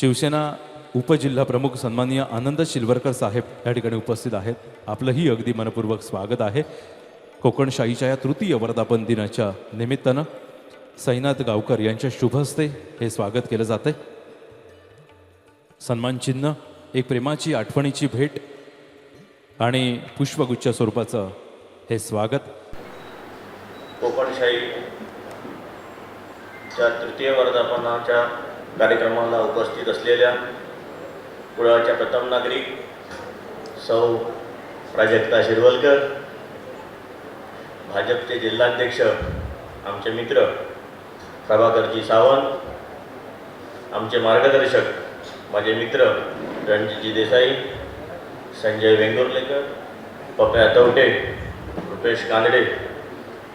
शिवसेना उपजिल्हा प्रमुख सन्माननीय आनंद शिलवरकर साहेब या ठिकाणी उपस्थित आहेत. आपलंही अगदी मनपूर्वक स्वागत आहे. कोकणशाहीच्या या तृतीय वर्धापन दिनाच्या निमित्तानं सैनाथ गावकर यांच्या शुभ हस्ते हे स्वागत केलं जातंय. सन्मानचिन्ह एक प्रेमाची आठवणीची भेट आणि पुष्पगुच्छ स्वरूपाचं हे स्वागत. कोकणशाही तृतीय वर्धापनाच्या कार्यक्रमाला उपस्थित असलेल्या कुडाळच्या प्रथम नागरिक सौ प्राजक्ता शिरवलकर भाजपचे जिल्हाध्यक्ष आमचे मित्र प्रभाकरजी सावंत आमचे मार्गदर्शक माझे मित्र रणजितजी देसाई संजय वेंगुर्लेकर पप्या तवटे रुपेश कानडे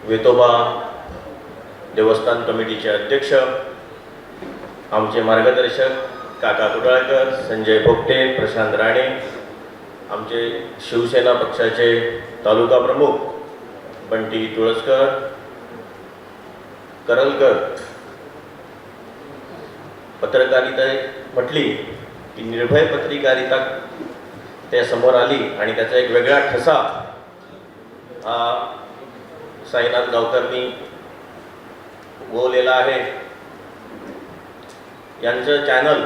वेतोबा देवस्थान कमिटीचे अध्यक्ष आमचे मार्गदर्शक काका कुडाळकर संजय भोगटे प्रशांत राणे आमचे शिवसेना पक्षाचे तालुका प्रमुख बंटी तुळसकर करलकर पत्रकारिता म्हटली की निर्भय पत्रकारिता त्या समोर आली आणि त्याचा एक वेगळा ठसा हा साईनाथ गावकरनी उगवलेला आहे. यांचं चॅनल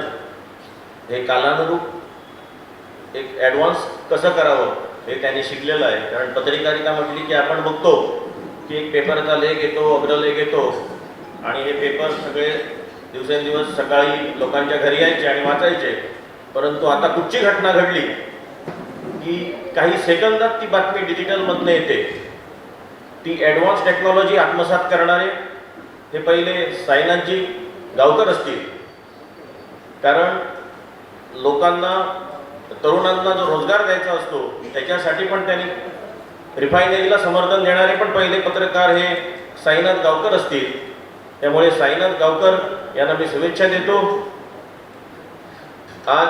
हे कालानुरूप एक ॲडव्हान्स कसं करावं हे त्यांनी शिकलेलं आहे. कारण पत्रकारिता म्हटली की आपण बघतो की एक पेपरचा लेख येतो अग्रलेख येतो आणि हे पेपर सगळे दिवसेंदिवस सकाळी लोकांच्या घरी यायचे आणि वाचायचे. परंतु आता कुठची घटना घडली की काही सेकंदात ती बातमी डिजिटलमधनं येते. ती ॲडव्हान्स टेक्नॉलॉजी आत्मसात करणारे हे पहिले साईनाथजी गावकर असतील. कारण लोकांना तरुणांना जो रोजगार द्यायचा असतो त्याच्यासाठी पण त्यांनी रिफायनरीला समर्थन देणारे पण पहिले पत्रकार हे साईनाथ गावकर असतील. त्यामुळे साईनाथ गावकर यांना मी शुभेच्छा देतो. आज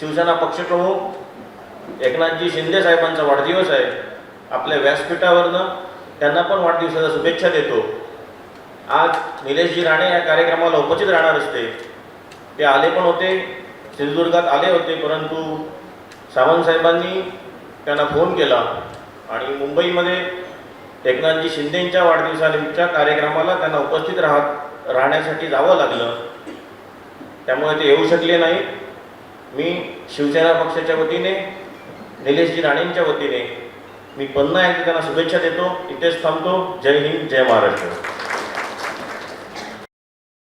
शिवसेना पक्षप्रमुख एकनाथजी शिंदे साहेबांचा वाढदिवस आहे. आपल्या व्यासपीठावरनं त्यांना पण वाढदिवसाच्या शुभेच्छा देतो. आज निलेशजी राणे या कार्यक्रमाला उपस्थित राहणार असते. ते आले पण होते सिंधुदुर्गात आले होते परंतु सावंतसाहेबांनी त्यांना फोन केला आणि मुंबईमध्ये एकनाथजी शिंदेंच्या वाढदिवसानिमित्तच्या कार्यक्रमाला त्यांना उपस्थित राहत राहण्यासाठी जावं लागलं. त्यामुळे ते येऊ शकले नाही. मी शिवसेना पक्षाच्या वतीने निलेशजी राणेंच्या वतीने मी पुन्हा एकदा त्यांना शुभेच्छा देतो. इथेच थांबतो. जय हिंद जय महाराष्ट्र.